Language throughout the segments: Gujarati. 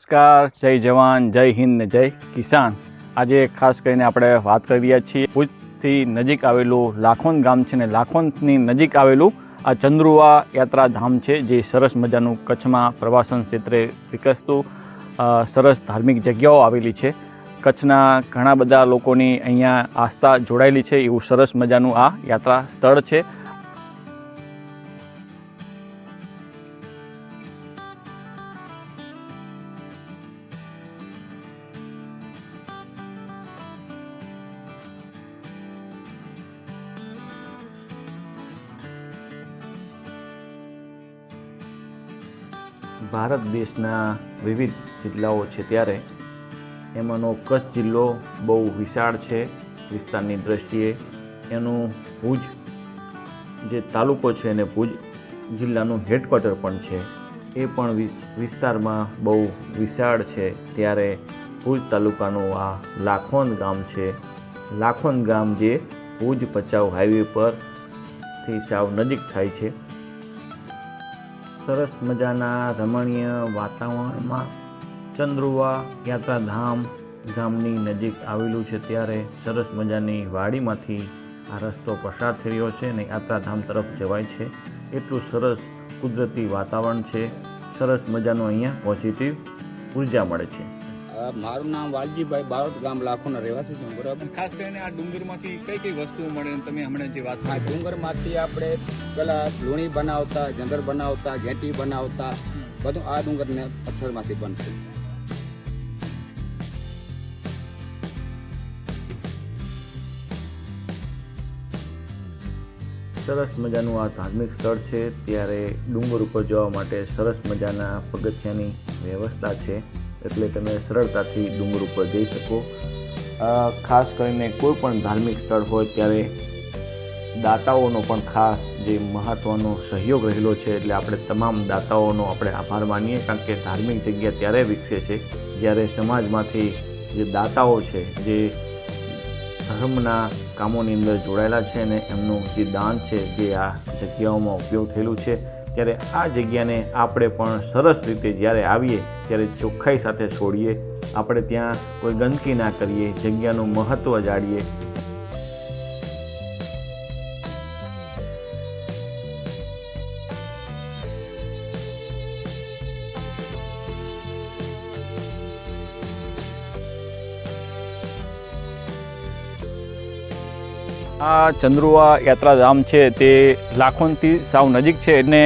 નમસ્કાર, જય જવાન, જય હિન્દ જય કિસાન. આજે ખાસ કરીને આપણે વાત કરી રહ્યા છીએ ભુજથી નજીક આવેલું લાખોંદ ગામ છે ને લાખોંદની નજીક આવેલું આ ચંદ્રુવા યાત્રાધામ છે, જે સરસ મજાનું કચ્છમાં પ્રવાસન ક્ષેત્રે વિકસતું સરસ ધાર્મિક જગ્યાઓ આવેલી છે. કચ્છના ઘણા બધા લોકોની અહીંયા આસ્થા જોડાયેલી છે, એવું સરસ મજાનું આ યાત્રા સ્થળ છે. ભારત દેશના વિવિધ જિલ્લાઓ છે ત્યારે એમાંનો કચ્છ જિલ્લો બહુ વિશાળ છે વિસ્તારની દ્રષ્ટિએ. એનું ભુજ જે તાલુકો છે એને ભુજ જિલ્લાનું હેડક્વાર્ટર પણ છે. એ પણ વિસ્તારમાં બહુ વિશાળ છે. ત્યારે ભુજ તાલુકાનું આ લાખોંદ ગામ છે. લાખોંદ ગામ જે ભુજ ભચાઉ હાઈવે પરથી સાવ નજીક થાય છે. સરસ મજાના રમણીય વાતાવરણમાં ચંદ્રુવા, યાત્રાધામ ગામની નજીક આવેલું છે ત્યારે સરસ મજાની વાડીમાંથી આ રસ્તો પસાર થઈ રહ્યો છે અને યાત્રાધામ તરફ જવાય છે. એટલું સરસ કુદરતી વાતાવરણ છે. સરસ મજાનું અહીંયા પોઝિટિવ ઊર્જા મળે છે. મારું નામ વાલજીભાઈ બારોટ ગામ લાખોના રહેવાસી છું બરાબર? ખાસ કરીને આ ડુંગરમાંથી કઈ કઈ વસ્તુઓ મળે તમે હમણાં જે વાત આ ડુંગરમાંથી આપણે પેલા લુણી બનાવતા જંગર બનાવતા ઘેટી બનાવતા બધું આ ડુંગરને પથ્થરમાંથી બનશે સરસ મજાનું આ ધાર્મિક સ્થળ છે ત્યારે ડુંગર ઉપર જવા માટે સરસ મજાના પગથિયાની વ્યવસ્થા છે. એટલે તમે સરળતાથી ડુંગર ઉપર જઈ શકો. ખાસ કરીને કોઈ પણ ધાર્મિક સ્થળ હોય ત્યારે દાતાઓનો પણ ખાસ જે મહત્ત્વનો સહયોગ રહેલો છે એટલે આપણે તમામ દાતાઓનો આપણે આભાર માનીએ કારણ કે ધાર્મિક જગ્યા ત્યારે વિકસે છે. જ્યારે સમાજમાંથી જે દાતાઓ છે, જે ધર્મના કામોની અંદર જોડાયેલા છે અને એમનું જે દાન છે, જે આ જગ્યાઓમાં ઉપયોગ થયેલું છે ત્યારે આ જગ્યાને આપણે પણ સરસ રીતે જ્યારે આવીએ, ત્યારે ચોખ્ખાઈ સાથે છોડીએ, આપણે ત્યાં કોઈ ગંદકી ના કરીએ, જગ્યાનું મહત્ત્વ જાણીએ આ ચંદ્રુવા યાત્રાધામ છે તે લાખોનથી સાવ નજીક છે અને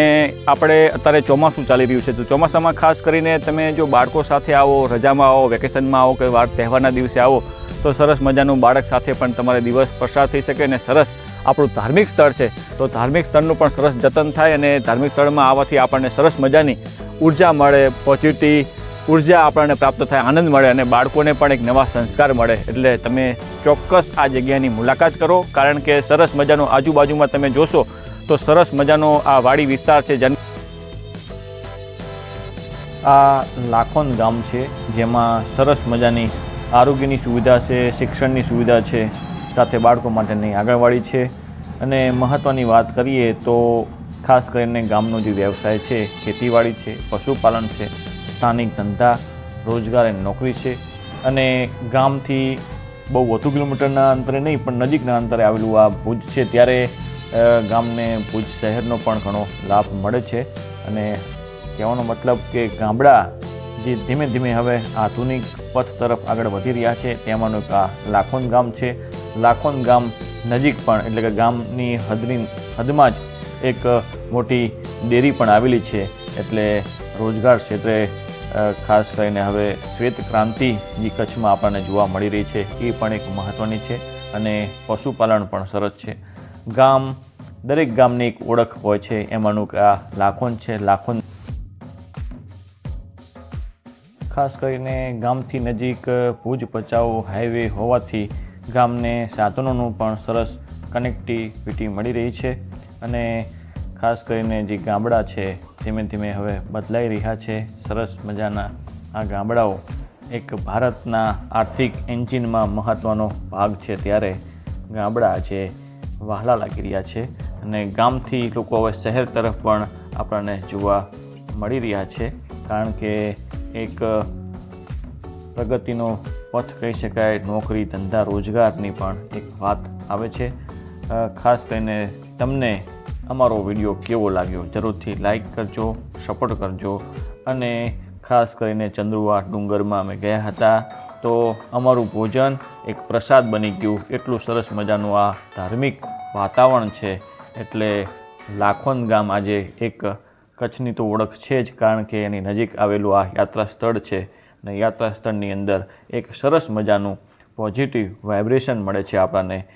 આપણે અત્યારે ચોમાસું ચાલી રહ્યું છે. તો ચોમાસામાં ખાસ કરીને તમે જો બાળકો સાથે આવો, રજામાં આવો, વેકેશનમાં આવો કે વાર તહેવારના દિવસે આવો, તો સરસ મજાનું બાળક સાથે પણ તમારે દિવસ પસાર થઈ શકે અને સરસ આપણું ધાર્મિક સ્થળ છે. તો ધાર્મિક સ્થળનું પણ સરસ જતન થાય અને ધાર્મિક સ્થળમાં આવવાથી આપણને સરસ મજાની ઊર્જા મળે પોઝિટિવ ઊર્જા આપણને પ્રાપ્ત થાય, આનંદ મળે અને બાળકોને પણ એક નવા સંસ્કાર મળે. એટલે તમે ચોક્કસ આ જગ્યાની મુલાકાત કરો. કારણ કે સરસ મજાનો આજુબાજુમાં તમે જોશો તો સરસ મજાનો આ વાડી વિસ્તાર છે. જન આ લાખોન ગામ છે, જેમાં સરસ મજાની આરોગ્યની સુવિધા છે, શિક્ષણની સુવિધા છે, સાથે બાળકો માટેની આંગણવાડી છે. અને મહત્ત્વની વાત કરીએ તો ખાસ કરીને ગામનો જે વ્યવસાય છે, ખેતીવાડી છે, પશુપાલન છે સ્થાનિક ધંધા, રોજગાર અને નોકરી છે. અને ગામથી બહુ વધુ કિલોમીટરના અંતરે નહીં, પણ નજીકના અંતરે આવેલું આ ભુજ છે. ત્યારે ગામને ભુજ શહેરનો પણ ઘણો લાભ મળે છે. અને કહેવાનો મતલબ કે ગામડા જે ધીમે ધીમે હવે આધુનિક પથ તરફ આગળ વધી રહ્યા છે, તેમાંનું એક આ લાખોન ગામ છે. લાખોન ગામ નજીક પણ, એટલે કે ગામની હદની, હદમાં જ એક મોટી ડેરી પણ આવેલી છે. એટલે રોજગાર ક્ષેત્રે ખાસ કરીને હવે શ્વેત ક્રાંતિ જે કચ્છમાં આપણને જોવા મળી રહી છે, એ પણ એક મહત્ત્વની છે અને પશુપાલન પણ સરસ છે. ગામ, દરેક ગામની એક ઓળખ હોય છે, એમાંનું કે આ લાખોન છે, લાખોન. ખાસ કરીને ગામથી નજીક ભુજ ભચાઉ હાઈવે હોવાથી ગામને સાધનોનું પણ સરસ કનેક્ટિવિટી મળી રહી છે અને ખાસ કરીને જે ગામડા છે, ધીમે ધીમે હવે બદલાઈ રહ્યા છે. સરસ મજાના આ ગામડાઓ એક ભારતના આર્થિક એન્જિનમાં મહત્ત્વનો ભાગ છે. ત્યારે ગામડા જે વહાલા લાગી રહ્યા છે અને ગામથી લોકો હવે શહેર તરફ પણ આપણને જોવા મળી રહ્યા છે. કારણ કે એક પ્રગતિનો પથ કહી શકાય, નોકરી, ધંધા, રોજગારની પણ એક વાત આવે છે. ખાસ કરીને તમને અમારો વીડિયો કેવો લાગ્યો જરૂરથી લાઈક કરજો, સપોર્ટ કરજો અને ખાસ કરીને ચંદ્રુવા ડુંગરમાં અમે ગયા હતા તો અમારું ભોજન એક પ્રસાદ બની ગયું. એટલું સરસ મજાનું આ ધાર્મિક વાતાવરણ છે. એટલે લાખોન ગામ આજે એક કચ્છની તો ઓળખ છે જ કારણ કે એની નજીક આવેલું આ યાત્રા સ્થળ છે અને યાત્રા સ્થળની અંદર એક સરસ મજાનું પોઝિટિવ વાઇબ્રેશન મળે છે આપણને.